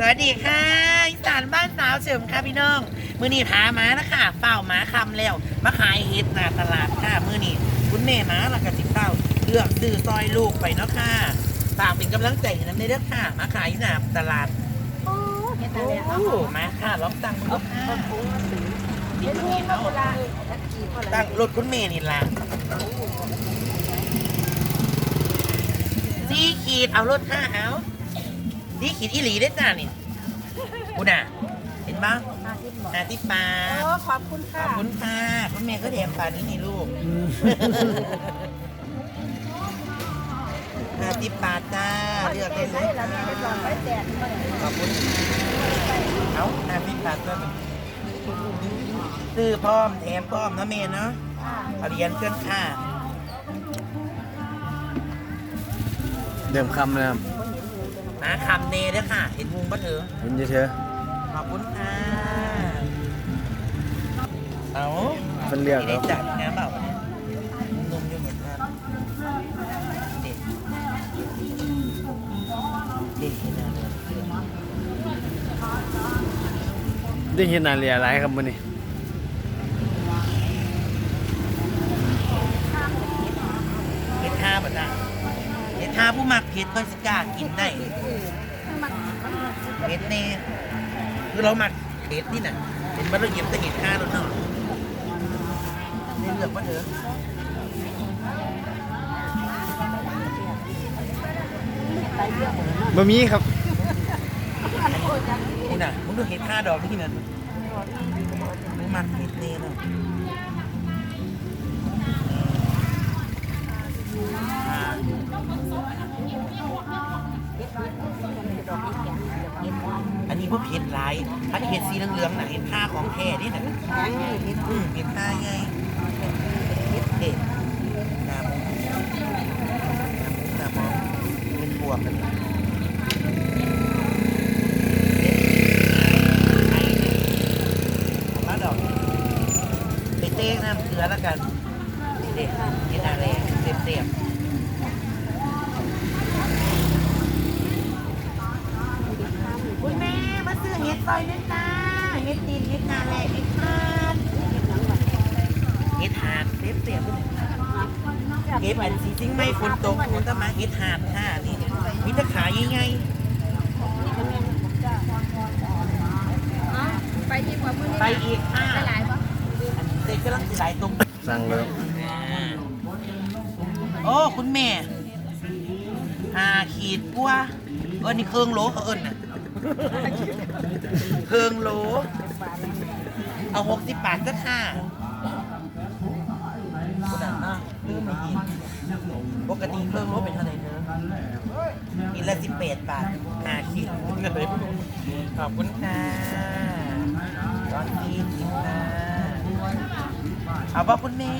สวัสดีค่ะอีสานบ้านสาวเฉิมค่ะพี่น้องมือนี้พามานะคะเฝ้าหมาคำแล้วมาขายเห็ดหน้าตลาดค่ะมือนี้คุณแม่มาแล้วก็สิเฝ้าเลือกซื้อซอยลูกไปเนาะค่ะฝากเป็นกำลังใจให้น้ำในเด้อค่ะมาขายอยู่หน้าตลาดโอ้เฮ็ดโอ้อะไรเนาะมาค่ะลองตั้งมือค่ะเฮ็ดหูมาโบราณตะกี้ก็เลยตั้งรถคุณแม่นี่ล่ะสีขีดเอารถห้าเอา สีขีดอีหลีได้อจ้านี่คุณอะ เห็นปะห้าสิบหมดอาทิปาโอ้ขอบคุณขค่ะอบคุณค่ะคุณแม่ก็แถมปลานี้นี่ลูกอาทิปาจ้าเลือกได้เลยแล้วค่ะแม่ลองไปแดดมาขอบคุณเอาอาทิปาจ้าซื้อพร้อมแถมพร้อมนะเมย์เนาะ เอาเหรียญเครื่องค่าเดิมคำนะครับ นาคำเนเด้อค่ะ เห็นมุงปะเถอะเห็นเยอะขอบคุณค่ะ เอาๆเป็นเรียกได้ครับจัดงานเปล่าเนี่ยนุ่มอยู่เห็นครับเด็กเด็กเห็นอะไรได้เห็นนาเรียอะไรครับมื้อนี้ เห็ดท่าบ่จ้ะเห็ดท่า ผู้มักเผ็ดก็สิกล้ากินได้เผ็ดเน่คือเรามักเผ็ดนี่น่ะเป็นบัตรเย็บแต่เห็ดท่าแล้วเนาะนี่เหลือกว่าเถอะบะหมี่ครับนี่น่ะมึงดูเห็ดท่าดอกนี่นั่นมึงมักเผ็ดเน่เนาะ อ่าอันนี้พวกเห็ดลายอันนี้เห็ดสีเหลืองๆน่ะเห็ดท่าของแท้นี่น่ะอืมเป็นท่าไงเด็ดเด็ดน้ำน้ำมองเป็นบวกกันมาดอกไปเต้น้ำเกลือแล้วกันเด็ดกินอะไรเต็มเต็มคุณแม่มาซื้อเห็ดซอยด้วยจ้า เห็ดตีนเห็ดนาแลเห็ดทานเห็ดหาดเต็มเต็มเก็บอันสีจิ้งไม่ฝนตกฝนตะมาเฮ็ดหาดค่ะนี่มีตะขายใหญ่ไปดีกว่ามื้อนี้ไปอีกค่ะไปหลายบ่อันเด็กกำลังสิไหลตรงสั่งแล้วโอ้ คุณแม่หาขีดปัวเออนี่เครื่องโลเขาเอิ้นน่ะ เครื่องโหล เอาหกสิบบาทก็ค่ะคุณอะนะลืมไม่กินปกติเครื่องโหลเป็นเท่าไหร่เนอะกินละสิบแปดบาทห้าขีดเลยขอบคุณค่ะร้อนดีจริงค่ะเอาป่ะคุณแม่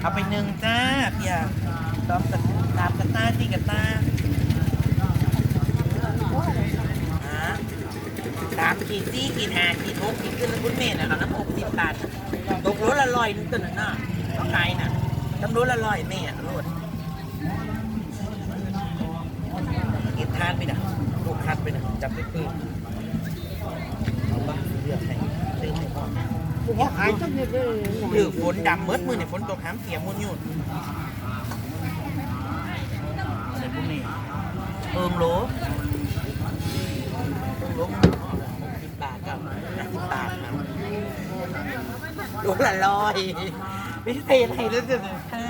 เอาไปหนึ่งจ้าเพียตอมกับตามกับตาที่กับตา สามขีดสี่ขีดห้าขีดหกขีดขึ้นแล้วคุณแม่น่ะเอาน้ำหกสิบบาทตกรถละร้อยนึงตัวนั้นน่ะเขาขายน่ะตำรถละร้อยแม่รถก็บทานไปน่ะลูกคัดไปน่ะจับไปปืนเอาบ้างเลือกให้ซื้อให้พ่อขายจนเฮ็ดเลยคือฝนดำเมิดมือเนี่ยฝนตกห้ามเสียมุ่นยุ่นใส่พวกนี้เอิงโหลเอิงโหลสิบบาทกับห้า สิบบาทครับโลละร้อยพิเศษให้ด้วยจ้ะค่ะ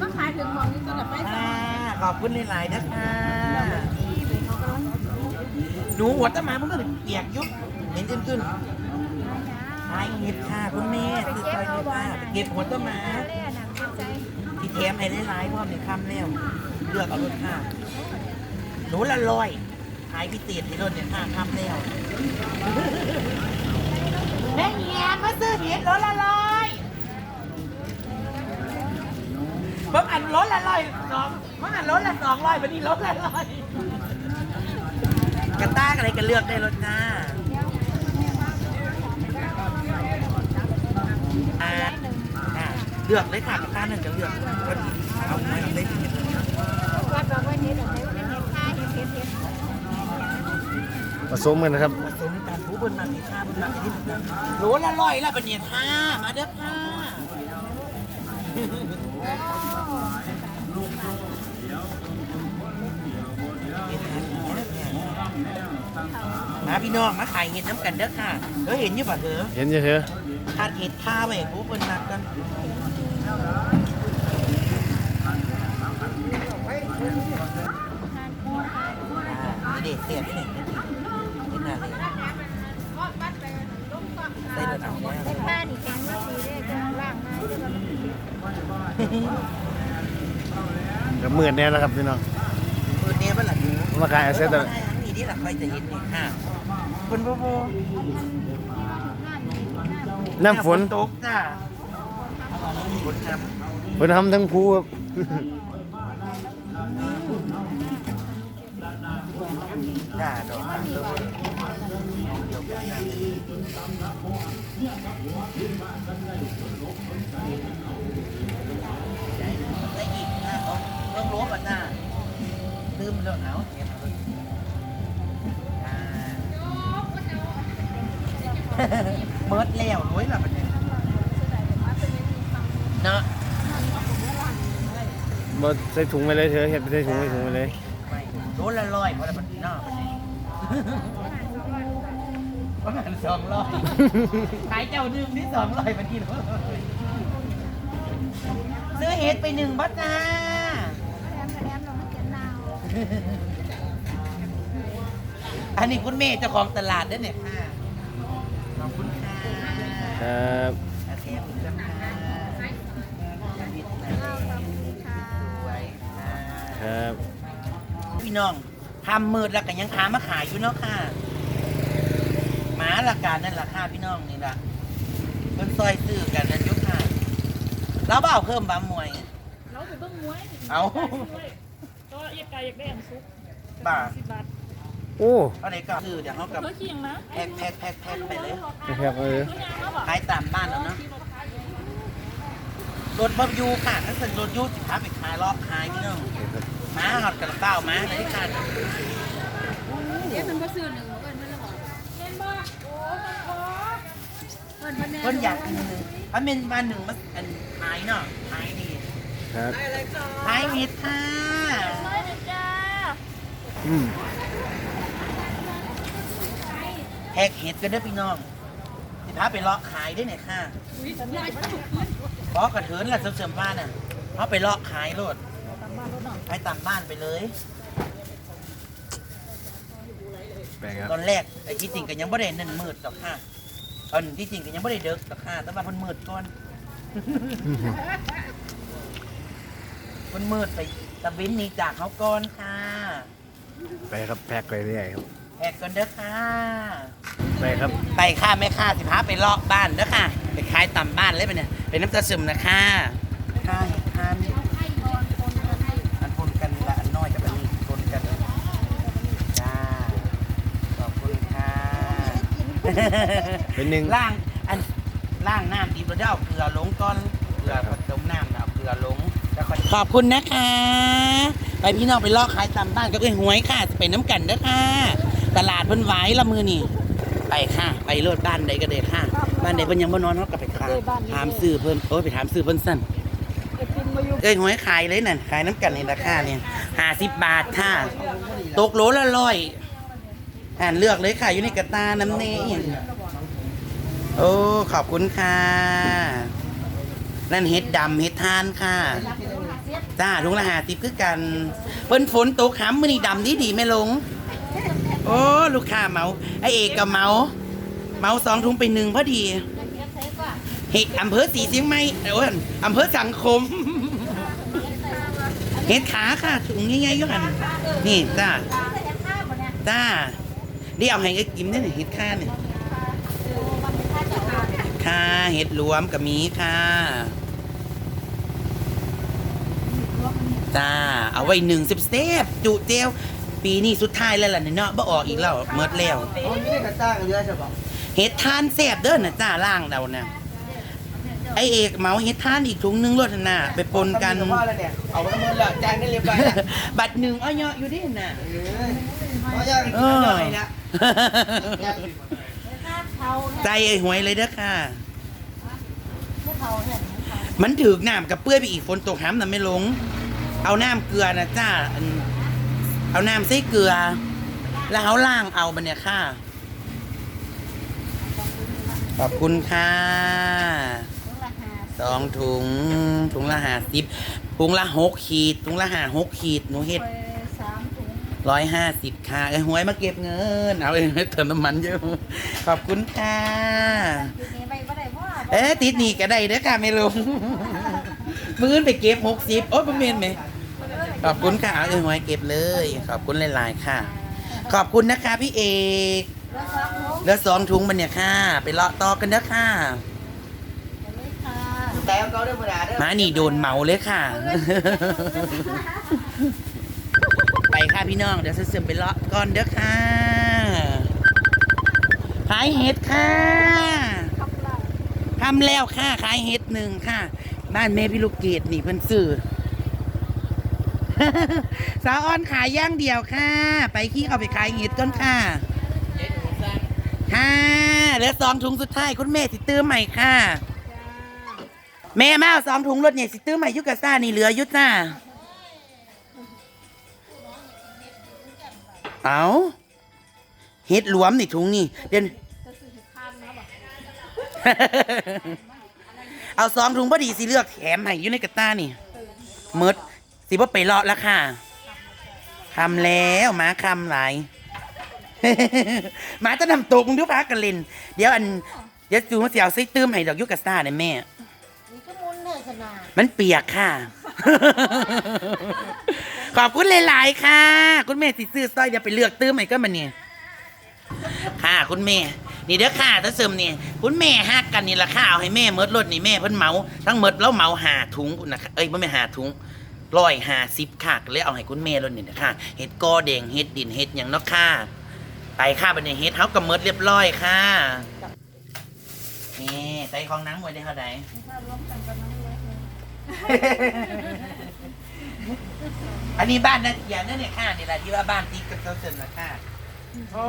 มาขายถึงหมองนี้ตอนไปค่ะขอบคุณหลายๆนะคะหนูหัวตะมามันก็เลยเปียกอยุบเห็นขึ้นขึ้นๆใช่เห็ดค่ะคุณแม่คือซอยเห็ดค่ะไปเก็บหัวต้นไม้แล่หนังใจที่แถมให้หลายๆพร้อมในคำแล้วเลือกเอารถค่ะหนูละลอยขายพิเศษให้รถเนี่ยค่ะคำแล้ว แม่เงียมาซื้อเห็ดรถละลอยเพิ่งอันรถละลอยสองเพิ่งอันรถละสองร้อยวันนี้รถละลอยกระต้าอะไรกันเลือกได้รถหน้าอ่าอ่าเลือกเลยค่ะกับป้านั่นจะเลือกก็ดีเอาไม่เอาได้ที่เห็นเลยว่าเราไว้เฮ็ดเอาไว้เฮ็ดค่าเฮ็ดเฮ็ดเฮ็ด ผ สมกันนะครับผสมกันผู้บนมามีค่าบนมาที่มันโหลละร้อยละเป็นเนี่ยค่ะมาเด้อค่ะมาพี่น้องมาขายเห็ดน้ำกันเด้อค่ะเออเห็นอยี่ป่ะเธอเห็นเฉยทานเห็ดข้าวไว้ผู้บนมากันอ่านี่เด็กเสียบนี่ นี่น่าเลยได้ระดับแล้วได้ผ้านี่แข็งว่าสีได้จะล่างมาเดี๋ยวมันๆกับมืดแน่นะครับพี่น้องเปิดเนี่ยบ้านหลังนี้มาขายเอาเสร็จแล้วนี่ที่หลังใครจะเห็นนี่ค่ะคนโบโบน้ำฝนตกจ้าฝนครับฝนทำทั้งภูครับ จ้าดอกน้ำเลยเดี๋ยวกันนะได้อีกนะเอาเริ่มรู้ป่ะจ้าลืมแล้วเอาเก็บเอาเลยอ่าเมิดแล้วรวยละประเด็นเนาะบ่ใส่ถุงไปเลยเถอะเห็ดไปใส่ถุงไปถุงไปเลยไม่โดนละร้อยเพราะละมันเนาะ ประมาณสองร้อยขายเจ้าหนึ่งที่สองร้อยมันกิโลซื้อเห็ดไปหนึ่งบัตจ้าแถมแถมเราไม่เขียนดาวอันนี้คุณเมย์เจ้าของตลาดด้วยเนี่ยค่ะขอบคุณค่ะครับโอเคขอบคุณค่ะวิทย์นะเราทำค่ะสวยค่ะครับพี่น้อง ทำมืดแล้วก็ยังค้ามาขายอยู่เนาะค่ะ หมาละกันนั่นราคาพี่น้องนี่ละเพิ่นซอยซื้อกันนั่นอยุค่ะแล้วเบาเพิ่มบามวย เราไปเบิ่งมวยเอาก็อยากไก่อยากได้อันซุปบ่าสิบบาทโอ้เอาไหนก็คือเดี๋ยวเขากับเพื่อเคียงนะแพ็คแพ็คแพ็คแพ็คไปเลยครับเออเพื่อยางเขาบอกขายตามบ้านแล้วเนาะรถบับยูค่ะถ้าเป็นรถยูสิครับไปขายเลาะขายพี่น้องห มาหอดกระเป๋าหมาอะไรที่ขาดเดี๋ยวมันก็ซื้อหนึ่งเอิ้นมันละบอกเล่นบ่โอ้มันขอเอิ้นมันแน่เพิ่นอยากกินหนึ่งถ้าะเป็นบ้านหนึ่งมันอันขายเนาะขายดีครับขายเห็ดค่ะไม่เลยจ้าอืมแหกเห็ดกันเด้พี่น้องสิพาไปเลาะขายได้เนี่ยค่ะบอกกระเถินแหละเสริมๆบ้านน่ะเขาะไปเลาะขายโลด ไปตามบ้านไปเลยไปครับตอนแรกไอ้ที่จริงก็ยังไม่ได้นั่นมืดหรอกค่ะตอนที่จริงก็ยังไม่ได้เดึกหรอกค่ะแต่ว่ามันมืดก่อน มันมืดไปตะวินหนี่จากเขาก่อนค่ะไปครับแพ็กไปเรื่อยครับแหกกันเด้อค่ะไปครับไปค่ะแม่ค่ะสิพาไปเลาะบ้านเด้อค่ะ ไปขายตามบ้านเลยไปเนี่ยเป็นน้ำตาซึมนะค่ะค่ะเห็ดทานอันปนกันละอันน้อยกับอันนี้ปนกันจ้าขอบคุณค่ะ เป็นหนึ่งล่างอันล่างน้ำดีเราได้เอาเกลือลงก่อนเกลือผสมน้ำน่ะเอาเกลือลงแล้วค่อยขอบคุณนะคะ ไปพี่น้องไปลอกขายตามบ้านก็เป็นหวยค่ะไปน้ำกันเด้อค่ะตลาดเพิ่นไหวละมือนี่ไปค่ะ ไปโลดบ้านใดก็ได้ค่ะ บ้านใดเพิ่นยังบ่นอนเขาก็ไปค่ะถามซื้อเพิ่นโอ้ยไปถามซื้อเพิ่นสั่นไอ้กินมาอยู่เอ้ยหวยขายเลยนั่นขายน้ำกันในราคาเนี่ยห้าสิบบาทค่ะตกโหลละร้อย อ่านเลือกเลยค่ะอยู่ในกระตาน้ำเนยโอ้ขอบคุณค่ะ นั่นเห็ดดำเห็ดทานค่ะ จ้าถุงละหาติบคือกันเพิ่นฝนตกหำมือนี่ดำดีดีไม่ลง โอ้ลูกค้าเมาไอเอกกับเมาเมาสองถุงไปหนึ่งพอดีเฮกอำเภอสีเสียงไหมเดี๋ยวออำเภอสังคมเห็ดขาค่ะถุงง่ายๆอยุ่หันนี่จ้าจ้า เดี๋ยวเอาให้ไอ้กิมเนี่ยเห็ดขาเนี่ยค่ะเห็ดรวมกับมีค่ะจ้าเอาไว้หนึ่งสิบเซฟจุเจลปีนี้สุดท้ายแล้วล่ะเนี่ยเนาะบ่ออกอีกแล้วเมิดแล้วอ๋อมีกระจ้างเยอะใช่ปะเห็ดทานแซ่บเด้อน่ะจ้าล่างเราเนี่ยไอเอกเหมาเห็ดทานอีกถุงหนึงรวดน่ะไปปนกันว่าอะไรเนี่ยเอาไว้หมดแล้วจ้างได้เรียบร้อยแล้วบัตรหนึ่งอ้อยอยู่ดิน่ะเออเพราะยากกินเอออร่อยนะข้าเทา ใจไอ้หวยเลยเด้อค่ะไม่เทาเห็นเทามันถือกน้ำกับเปื้อยไปอีกฝนตกห้ำน่ะไม่ลง เอาน้ำเกลือนะจ้าอันเอาน้ำใส่เกลือ แล้วเขาล่างเอามันเนี่ยค่ะ ขอบคุณค่ะต้องราคาสองถุงถุงละห้าสิบถุงละหกขีดถุงละห้าหกขีดหนูเฮ็ดไปสามถุง ร้อยห้าสิบค่ะไอ้หวยมาเก็บเงิน เอาเองเติมน้ำมันเยอะขอบคุณค่ะทีนี้ไปบ่ได้เพราะว่าเอ๊ะติดหนี่ก็ได้เด้อค่ะไม่ลงมื้อนไปเก็บหกสิบโอ๊ยประเมนไหมขอบคุณค่ะเอาไอ้หวยเก็บเลย ขอบคุณหลายๆค่ะ ขอบคุณนะคะพี่เอกแล้วสองถุงเหลือสองถุงมันเนี่ยค่ะ ไปเลาะต่อกันเด้อค่ะเลยค่ะแต่เขาได้มาด่าเด้อมานี่โดนเหมาเลยค่ะ ไปค่ะพี่น้อง เดี๋ยวเสริมไปเลาะก่อนเด้อค่ะขายเห็ดค่ะทำแล้วค่ะขายเห็ดหนึ่งค่ะ บ้านแม่พี่ลูกเกดนี่เพิ่นซื้อสาวอ้อนขายย่างเดียวค่ะ ไปขี้เอาไปขายเห็ดก่อนค่ะค่ะเหลือสองถุงสุดท้ายคุณแม่สิตื้อใหม่ค่ะ แม่มาเอาสองถุงรถเนี่ยสิตื้อใหม่ยุกะซ่านี่เหลือยุจ้า เอาเฮ็ดหลวมนี่ถุงนี่เดี๋ยวเอาสองถุงพอดีสิเลือกแถมให้อยู่ในกระต้านี่หมดสิบ่ไปเลาะแล้วค่ะคำแล้วหมาคำหลายหมาจะนำตกมึงดูพากันเล่น เดี๋ยวอัน เดี๋ยวจูงเสียวซิตื้มให้ดอกยุกะซ่าเนี่ยแม่นี่ก็มุนเลยขนาดมันเปียกค่ะ ขอบคุณหลาย ๆ ค่ะ คุณแม่สิซื้อสร้อยเดี๋ยวไปเลือกตื้มใหม่ก็มาเนี่ยค่ะ คุณแม่ นี่เด้อค่ะท่านเสริมนี่คุณแม่ฮักกันนี่ละค่ะเอาให้แม่เมดรถนี่แม่เพิ่นเมาทั้งเมดแล้วเมาหาถุงนะเอ้ยไม่หาถุงร้อยหาสิบค่ะก็เลยเอาให้คุณแม่รถนี่นะค่ะเห็ดกอแดงเห็ดดินเห็ดอย่างเนาะค่ะไปค่ะบันนี้เห็ดเฮากับเมดเรียบร้อยค่ะนี่ใส่ของน้ำไว้ได้เท่าไหร่ถ้าล้มกันก็น้องเล็กเลย อันนี้บ้านนาเทียนนั่นเนี่ยค่ะนี่แหละที่ว่าบ้านติ๊กกับเจ้าเซินนะค่ะโอ้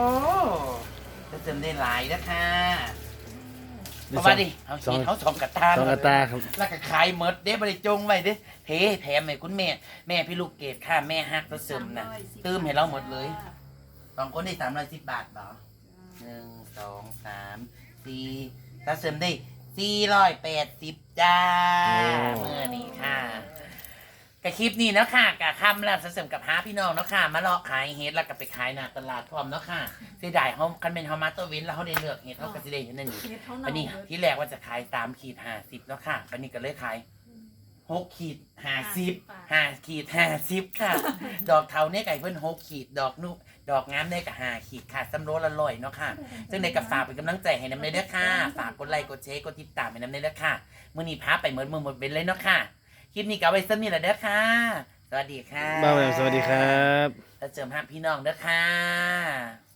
เจ้าเซินได้หลายนะค่ะเพราะว่าดิเอาสองเห็นเขาสองกระตาสองกระตาครับแล้วก็ขายหมดเด้บริจงไว้เด้เทแถมให้คุณแม่ แม่พี่ลูกเกดค่ะแม่ฮักเจ้าเซินนะตื้มให้เราหมดเลยสองคนได้สามร้อยสิบบาทเหรอหนึ่งสองสามสี่เจ้าเซินได้สี่ร้อยแปดสิบจ้าโอ้เมื่อนี้ค่ะ กับคลิปนี้เนาะค่ะกับคำแล้วเสริมกับหาพี่น้องเนาะค่ะมาเลาะขายเฮ็ดแล้วก็ไปขายหน้าตลาดพร้อมเนาะค่ะเสียดายเขาคันเป็นเฮามาตัวเว้นแล้วเขาได้เลือกเฮ็ดเขาก็สิได้เห็นนั่นนี่อันนี้ที่แรกว่าจะขายตามขีดห้าสิบเนาะค่ะอันนี้ก็เลยขายหกขีดห้าสิบห้าขีดห้าสิบค่ะ ดอกเทาเนี่ยไก่เพิ่นหกขีดดอกนุดอกงามเนี่ยก็ห้าขีดค่ะสำโรละลอยเนาะค่ะ ซึ่งในกับฝากเป็นกำลังใจให้น้ำเนยเด้อค่ะ ฝากกดไลค์กดแชร์กดติดตามให้น้ำเนยเด้อค่ะ มื้อนี้พาไปเหมือนมือหมดเป็นเลยเนาะค่ะค ลิปนี้ก็เอาไว้ซ้ำนี่แหละเด้อค่ะ สวัสดีค่ะบ้าวแหววสวัสดีครับ แล้วเจอมาพี่น้องเด้อค่ะ